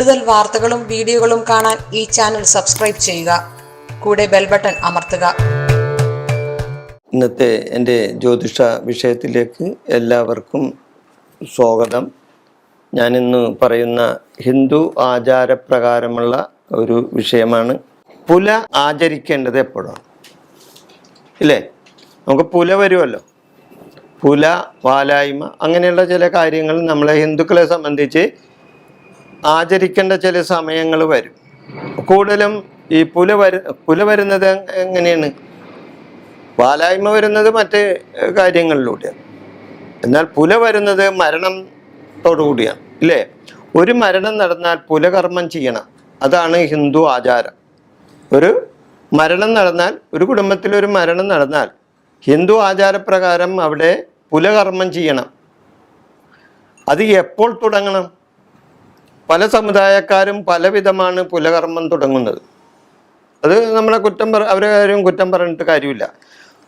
കൂടുതൽ വാർത്തകളും വീഡിയോകളും കാണാൻ ഈ ചാനൽ സബ്സ്ക്രൈബ് ചെയ്യുക. കൂടെ ബെൽ ബട്ടൺ അമർത്തുക. ഇന്നത്തെ എന്റെ ജ്യോതിഷ വിഷയത്തിലേക്ക് എല്ലാവർക്കും സ്വാഗതം. ഞാനിന്ന് പറയുന്ന ഹിന്ദു ആചാരപ്രകാരമുള്ള ഒരു വിഷയമാണ് പുല ആചരിക്കേണ്ടത് എപ്പോഴാണ്? ഇല്ലേ? നമുക്ക് പുല വരുമല്ലോ. പുല വാലായ്മ അങ്ങനെയുള്ള ചില കാര്യങ്ങൾ നമ്മളെ ഹിന്ദുക്കളെ സംബന്ധിച്ച് ആചരിക്കേണ്ട ചില സമയങ്ങൾ വരും. കൂടുതലും ഈ പുല വരു പുല വരുന്നത് എങ്ങനെയാണ്? പാലായ്മ വരുന്നത് മറ്റ് കാര്യങ്ങളിലൂടെയാണ്. എന്നാൽ പുല വരുന്നത് മരണത്തോടുകൂടിയാണ് ഇല്ലേ? ഒരു മരണം നടന്നാൽ പുലകർമ്മം ചെയ്യണം. അതാണ് ഹിന്ദു ആചാരം. ഒരു മരണം നടന്നാൽ ഒരു കുടുംബത്തിൽ ഒരു മരണം നടന്നാൽ ഹിന്ദു ആചാരപ്രകാരം അവിടെ പുലകർമ്മം ചെയ്യണം. അത് എപ്പോൾ തുടങ്ങണം? പല സമുദായക്കാരും പലവിധമാണ് പുലകർമ്മം തുടങ്ങുന്നത്. അത് നമ്മളെ കുറ്റം പറ അവരെ കാര്യം കുറ്റം പറഞ്ഞിട്ട് കാര്യമില്ല.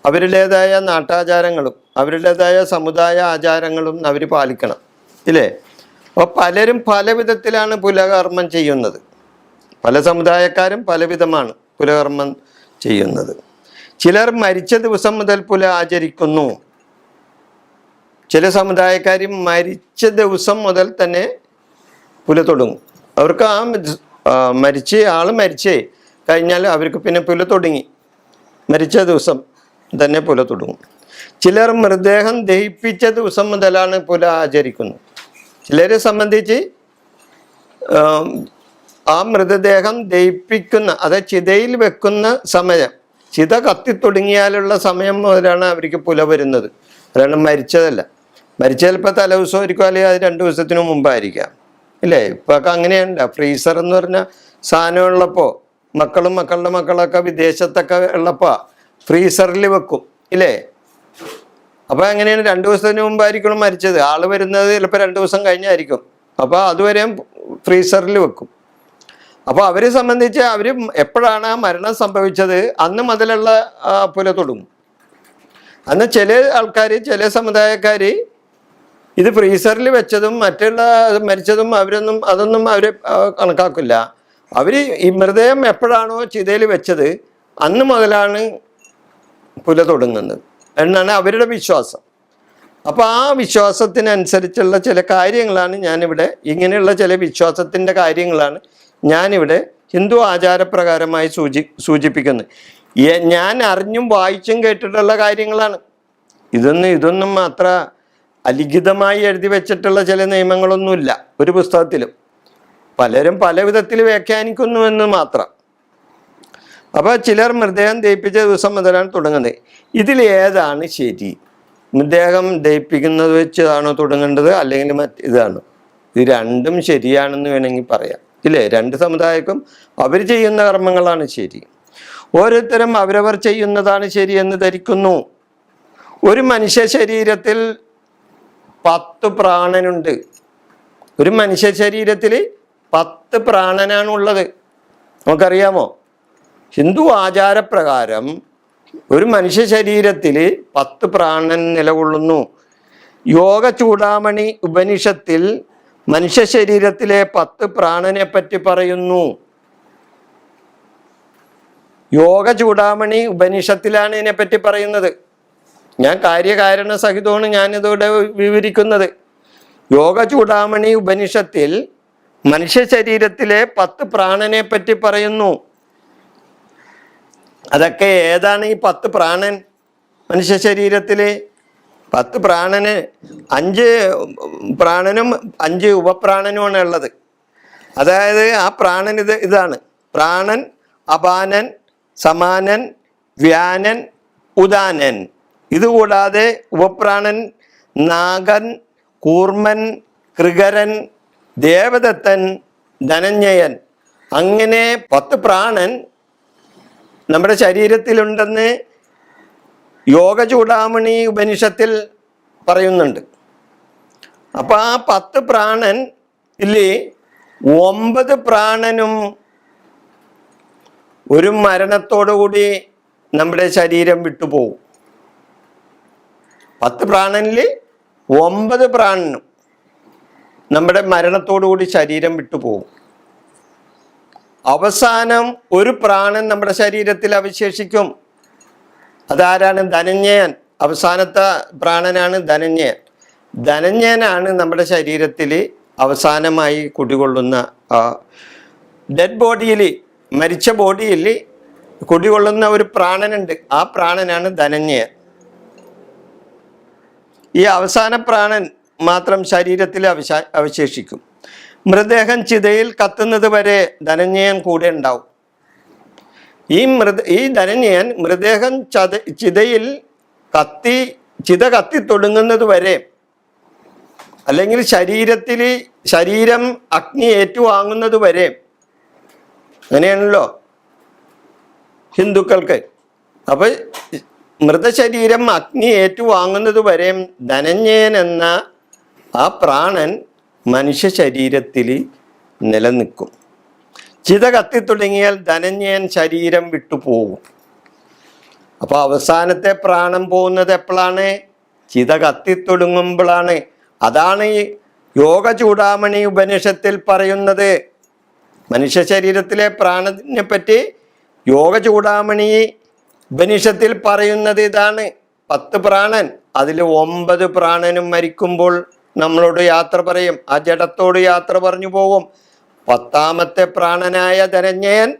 അവരുടേതായ നാട്ടാചാരങ്ങളും അവരുടേതായ സമുദായ ആചാരങ്ങളും അവർ പാലിക്കണം. ഇല്ലേ? അപ്പോൾ പലരും പല വിധത്തിലാണ് പുലകർമ്മം ചെയ്യുന്നത്. പല സമുദായക്കാരും പലവിധമാണ് പുലകർമ്മം ചെയ്യുന്നത്. ചിലർ മരിച്ച ദിവസം മുതൽ പുല ആചരിക്കുന്നു. ചില സമുദായക്കാരും മരിച്ച ദിവസം മുതൽ തന്നെ പുല തുടങ്ങും. അവർക്ക് ആ മരിച്ച ആൾ മരിച്ചേ കഴിഞ്ഞാൽ അവർക്ക് പിന്നെ പുല തുടങ്ങി. മരിച്ച ദിവസം തന്നെ പുല തുടങ്ങും. ചിലർ മൃതദേഹം ദഹിപ്പിച്ച ദിവസം മുതലാണ് പുല ആചരിക്കുന്നത്. ചിലരെ സംബന്ധിച്ച് ആം, മൃതദേഹം ദഹിപ്പിക്കുന്ന അതായത് ചിതയിൽ വെക്കുന്ന സമയം ചിത കത്തിത്തുടങ്ങിയാലുള്ള സമയം മുതലാണ് അവർക്ക് പുല വരുന്നത്. അതാണ് മരിച്ചതല്ല. മരിച്ച ചിലപ്പോൾ തലേ ദിവസമായിരിക്കും അല്ലെങ്കിൽ അത് രണ്ട് ദിവസത്തിനു മുമ്പായിരിക്കാം. ഇല്ലേ? ഇപ്പൊ ഒക്കെ അങ്ങനെയുണ്ട്. ഫ്രീസർ എന്ന് പറഞ്ഞ സാധനം ഉള്ളപ്പോ മക്കളും മക്കളുടെ മക്കളൊക്കെ വിദേശത്തൊക്കെ ഉള്ളപ്പോ ഫ്രീസറിൽ വെക്കും. ഇല്ലേ? അപ്പൊ എങ്ങനെയാണ്? രണ്ടു ദിവസത്തിന് മുമ്പായിരിക്കണം മരിച്ചത്. ആൾ വരുന്നത് ചിലപ്പോൾ രണ്ടു ദിവസം കഴിഞ്ഞായിരിക്കും. അപ്പൊ അതുവരെയും ഫ്രീസറിൽ വെക്കും. അപ്പോൾ അവരെ സംബന്ധിച്ച് അവർ എപ്പോഴാണ് ആ മരണം സംഭവിച്ചത്? അന്ന് മുതലുള്ള പുല തുടങ്ങും അന്ന് ചില ആൾക്കാർ ചില സമുദായക്കാർ ഇത് ഫ്രീസറിൽ വെച്ചതും മറ്റുള്ള മരിച്ചതും അവരൊന്നും അതൊന്നും അവർ കണക്കാക്കില്ല. അവർ ഈ മൃതദേഹം എപ്പോഴാണോ ചിതയിൽ വെച്ചത് അന്ന് മുതലാണ് പുല തുടങ്ങുന്നത് എന്നാണ് അവരുടെ വിശ്വാസം. അപ്പോൾ ആ വിശ്വാസത്തിനനുസരിച്ചുള്ള ചില കാര്യങ്ങളാണ് ഞാനിവിടെ ഇങ്ങനെയുള്ള ചില വിശ്വാസത്തിന്റെ കാര്യങ്ങളാണ് ഞാനിവിടെ ഹിന്ദു ആചാരപ്രകാരമായി സൂചി സൂചിപ്പിക്കുന്നത്. ഞാൻ അറിഞ്ഞും വായിച്ചും കേട്ടിട്ടുള്ള കാര്യങ്ങളാണ്. ഇതൊന്നും ഇതൊന്നും അത്ര അലിഖിതമായി എഴുതി വെച്ചിട്ടുള്ള ചില നിയമങ്ങളൊന്നുമില്ല ഒരു പുസ്തകത്തിലും. പലരും പല വിധത്തിൽ വ്യാഖ്യാനിക്കുന്നുവെന്ന് മാത്രം. അപ്പോൾ ചിലർ മൃതദേഹം ദഹിപ്പിച്ച ദിവസം മുതലാണ് തുടങ്ങുന്നത്. ഇതിൽ ഏതാണ് ശരി? മൃതദേഹം ദഹിപ്പിക്കുന്നത് വെച്ചതാണോ തുടങ്ങേണ്ടത്? അല്ലെങ്കിൽ മറ്റ് ഇതാണ്? ഇത് രണ്ടും ശരിയാണെന്ന് വേണമെങ്കിൽ പറയാം. ഇല്ലേ? രണ്ട് സമുദായക്കും അവർ ചെയ്യുന്ന കർമ്മങ്ങളാണ് ശരി. ഓരോരുത്തരും അവരവർ ചെയ്യുന്നതാണ് ശരിയെന്ന് ധരിക്കുന്നു. ഒരു മനുഷ്യ ശരീരത്തിൽ പത്ത് പ്രാണനുണ്ട്. ഒരു മനുഷ്യ ശരീരത്തിൽ പത്ത് പ്രാണനാണ് ഉള്ളത് നമുക്കറിയാമോ? ഹിന്ദു ആചാരപ്രകാരം ഒരു മനുഷ്യ ശരീരത്തിൽ പത്ത് പ്രാണൻ നിലകൊള്ളുന്നു. യോഗ ചൂടാമണി ഉപനിഷത്തിൽ മനുഷ്യ ശരീരത്തിലെ പത്ത് പ്രാണനെ പറ്റി പറയുന്നു. യോഗ ചൂടാമണി ഉപനിഷത്തിലാണ് ഇതിനെപ്പറ്റി പറയുന്നത്. ഞാൻ കാര്യകാരണ സഹിതമാണ് ഞാനിതോടെ വിവരിക്കുന്നത്. യോഗ ചൂടാമണി ഉപനിഷത്തിൽ മനുഷ്യ ശരീരത്തിലെ പത്ത് പ്രാണനെ പറ്റി പറയുന്നു. അതൊക്കെ ഏതാണ് ഈ പത്ത് പ്രാണൻ? മനുഷ്യ ശരീരത്തിൽ പത്ത് പ്രാണന് അഞ്ച് പ്രാണനും അഞ്ച് ഉപപ്രാണനുമാണ് ഉള്ളത്. അതായത് ആ പ്രാണൻ ഇത് ഇതാണ്. പ്രാണൻ അപാനൻ സമാനൻ വ്യാനൻ ഉദാനൻ. ഇതുകൂടാതെ ഉപപ്രാണൻ നാഗൻ കൂർമൻ കൃകരൻ ദേവദത്തൻ ധനഞ്ജയൻ. അങ്ങനെ പത്ത് പ്രാണൻ നമ്മുടെ ശരീരത്തിലുണ്ടെന്ന് യോഗ ചൂടാമണി ഉപനിഷത്തിൽ പറയുന്നുണ്ട്. അപ്പം ആ പത്ത് പ്രാണൻ ഇല്ലേ ഒമ്പത് പ്രാണനും ഒരു മരണത്തോടുകൂടി നമ്മുടെ ശരീരം വിട്ടുപോകും. പത്ത് പ്രാണനിൽ ഒമ്പത് പ്രാണനും നമ്മുടെ മരണത്തോടുകൂടി ശരീരം വിട്ടുപോകും അവസാനം ഒരു പ്രാണൻ നമ്മുടെ ശരീരത്തിൽ അവശേഷിക്കും. അതാരാണ് ധനഞ്ജയൻ? അവസാനത്തെ പ്രാണനാണ് ധനഞ്ജയൻ. ധനഞ്ജയനാണ് നമ്മുടെ ശരീരത്തിൽ അവസാനമായി കുടികൊള്ളുന്ന ഡെഡ് ബോഡിയിൽ മരിച്ച ബോഡിയിൽ കുടികൊള്ളുന്ന ഒരു പ്രാണനുണ്ട്. ആ പ്രാണനാണ് ധനഞ്ജയൻ. ഈ അവസാന പ്രാണൻ മാത്രം ശരീരത്തിൽ അവശ അവശേഷിക്കും. മൃതദേഹം ചിതയിൽ കത്തുന്നത് വരെ ധനഞ്ജയൻ കൂടെ ഉണ്ടാവും. ഈ മൃത ഈ ധനഞ്ജയൻ മൃതദേഹം ചത ചിതയിൽ കത്തി ചിത കത്തി തുടങ്ങുന്നത് വരെ അല്ലെങ്കിൽ ശരീരത്തിൽ ശരീരം അഗ്നി ഏറ്റുവാങ്ങുന്നത് വരെ അങ്ങനെയാണല്ലോ ഹിന്ദുക്കൾക്ക്. അപ്പൊ മൃതശരീരം അഗ്നി ഏറ്റുവാങ്ങുന്നതുവരെ ധനഞ്ജയൻ എന്ന ആ പ്രാണൻ മനുഷ്യ ശരീരത്തിൽ നിലനിൽക്കും. ചിത കത്തി തുടങ്ങിയാൽ ധനഞ്ജയൻ ശരീരം വിട്ടുപോകും അപ്പോൾ അവസാനത്തെ പ്രാണം പോകുന്നത് എപ്പോഴാണ്? ചിത കത്തി തുടങ്ങുമ്പോഴാണ്. അതാണ് ഈ യോഗ ചൂടാമണി ഉപനിഷത്തിൽ പറയുന്നത്. മനുഷ്യ ശരീരത്തിലെ പ്രാണത്തിനെ പറ്റി യോഗ ചൂടാമണി ഉപനിഷത്തിൽ പറയുന്നത് ഇതാണ്. പത്ത് പ്രാണൻ അതിൽ ഒമ്പത് പ്രാണനും മരിക്കുമ്പോൾ നമ്മളോട് യാത്ര പറയും ആ ജഡത്തോട് യാത്ര പറഞ്ഞു പോകും. പത്താമത്തെ പ്രാണനായ ധനഞ്ജയൻ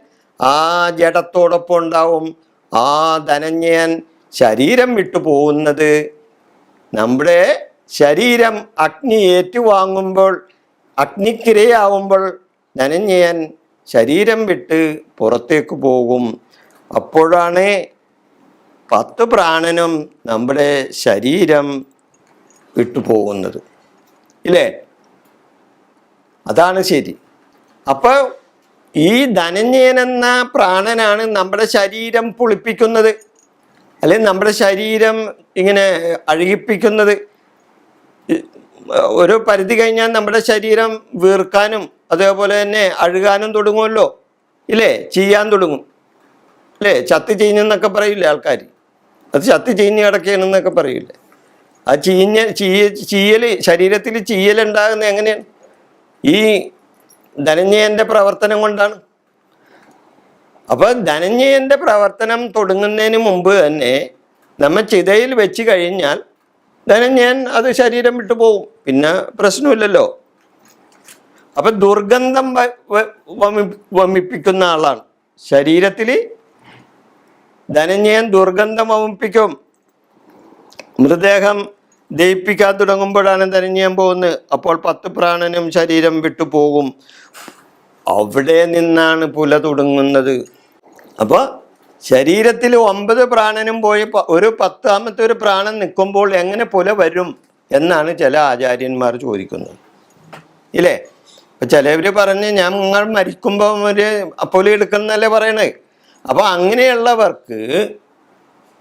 ആ ജഡത്തോടൊപ്പം ഉണ്ടാവും. ആ ധനഞ്ജയൻ ശരീരം വിട്ടു പോകുന്നത് നമ്മുടെ ശരീരം അഗ്നി ഏറ്റുവാങ്ങുമ്പോൾ അഗ്നിക്കിരയാവുമ്പോൾ ധനഞ്ജയൻ ശരീരം വിട്ട് പുറത്തേക്ക് പോകും. അപ്പോഴാണ് പത്ത് പ്രാണനും നമ്മുടെ ശരീരം വിട്ടു പോകുന്നത്. ഇല്ലേ? അതാണ് ശരി. അപ്പോൾ ഈ ധനഞ്ജയൻ എന്ന പ്രാണനാണ് നമ്മുടെ ശരീരം പുളിപ്പിക്കുന്നത്. അല്ലെങ്കിൽ നമ്മുടെ ശരീരം ഇങ്ങനെ അഴുകിപ്പിക്കുന്നത്. ഒരു പരിധി കഴിഞ്ഞാൽ നമ്മുടെ ശരീരം വീർക്കാനും അതേപോലെ തന്നെ അഴുകാനും തുടങ്ങുമല്ലോ. ഇല്ലേ? ചെയ്യാൻ തുടങ്ങും. അല്ലേ ചത്ത് ചെയ്യുന്നൊക്കെ പറയില്ലേ ആൾക്കാർ അത് ചത്ത് ചീഞ്ഞ് കിടക്കുകയാണെന്നൊക്കെ പറയില്ലേ? ആ ചീഞ്ഞ ചീയ ചീയൽ ശരീരത്തിൽ ചീയലുണ്ടാകുന്നത് എങ്ങനെയാണ്? ഈ ധനഞ്ജയന്റെ പ്രവർത്തനം കൊണ്ടാണ്. അപ്പൊ ധനഞ്ജയന്റെ പ്രവർത്തനം തുടങ്ങുന്നതിന് മുമ്പ് തന്നെ നമ്മൾ ചിതയിൽ വെച്ച് കഴിഞ്ഞാൽ ധനഞ്ജയൻ അത് ശരീരം വിട്ടു പോകും. പിന്നെ പ്രശ്നമില്ലല്ലോ. അപ്പൊ ദുർഗന്ധം വമിപ്പിക്കുന്ന ആളാണ്. ശരീരത്തിൽ ധനഞ്ജയൻ ദുർഗന്ധം വമിപ്പിക്കും മൃതദേഹം ദയിപ്പിക്കാൻ തുടങ്ങുമ്പോഴാണ് ധനഞ്ജയൻ പോകുന്നത്. അപ്പോൾ പത്ത് പ്രാണനും ശരീരം വിട്ടുപോകും അവിടെ നിന്നാണ് പുല തുടങ്ങുന്നത്. അപ്പോൾ ശരീരത്തിൽ ഒമ്പത് പ്രാണനും പോയി ഒരു പത്താമത്തെ ഒരു പ്രാണൻ നിൽക്കുമ്പോൾ എങ്ങനെ പുല വരും എന്നാണ് ചില ആചാര്യന്മാർ ചോദിക്കുന്നത്. ഇല്ലേ? ചിലവര് പറഞ്ഞ് ഞാൻ നിങ്ങൾ മരിക്കുമ്പോൾ ഒരു പുല എടുക്കുന്നല്ലേ പറയണേ? അപ്പൊ അങ്ങനെയുള്ളവർക്ക്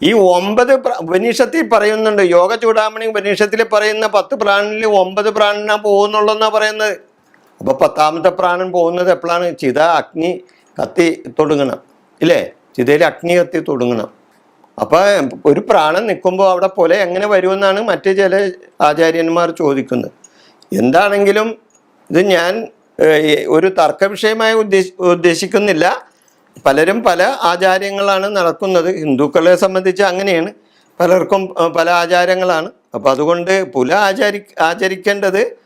ഈ ഒമ്പത് ഉപനിഷത്തിൽ പറയുന്നുണ്ട് യോഗ ചൂടാമണി ഉപനിഷത്തിൽ പറയുന്ന പത്ത് പ്രാണനിൽ ഒമ്പത് പ്രാണനാ പോകുന്നുള്ളെന്നാ പറയുന്നത്. അപ്പൊ പത്താമത്തെ പ്രാണൻ പോകുന്നത് എപ്പോഴാണ് ചിത അഗ്നി കത്തി തുടങ്ങണം ഇല്ലേ? ചിതയിൽ അഗ്നി കത്തി തുടങ്ങണം. അപ്പോൾ ഒരു പ്രാണൻ നിൽക്കുമ്പോൾ അവിടെ പോലെ എങ്ങനെ വരുമെന്നാണ് മറ്റ് ചില ആചാര്യന്മാർ ചോദിക്കുന്നത്. എന്താണെങ്കിലും ഇത് ഞാൻ ഒരു തർക്ക വിഷയമായി ഉദ്ദേശ ഉദ്ദേശിക്കുന്നില്ല. പലരും പല ആചാര്യങ്ങളാണ് നടക്കുന്നത്. ഹിന്ദുക്കളെ സംബന്ധിച്ച് അങ്ങനെയാണ്. പലർക്കും പല ആചാരങ്ങളാണ്. അപ്പം അതുകൊണ്ട് പുല ആചാരി ആചരിക്കേണ്ടത്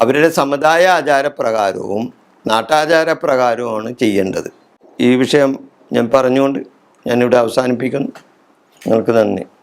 അവരുടെ സമുദായ ആചാരപ്രകാരവും നാട്ടാചാരപ്രകാരവുമാണ് ചെയ്യേണ്ടത്. ഈ വിഷയം ഞാൻ പറഞ്ഞുകൊണ്ട് ഞാനിവിടെ അവസാനിപ്പിക്കുന്നു. നിങ്ങൾക്ക് നന്ദി.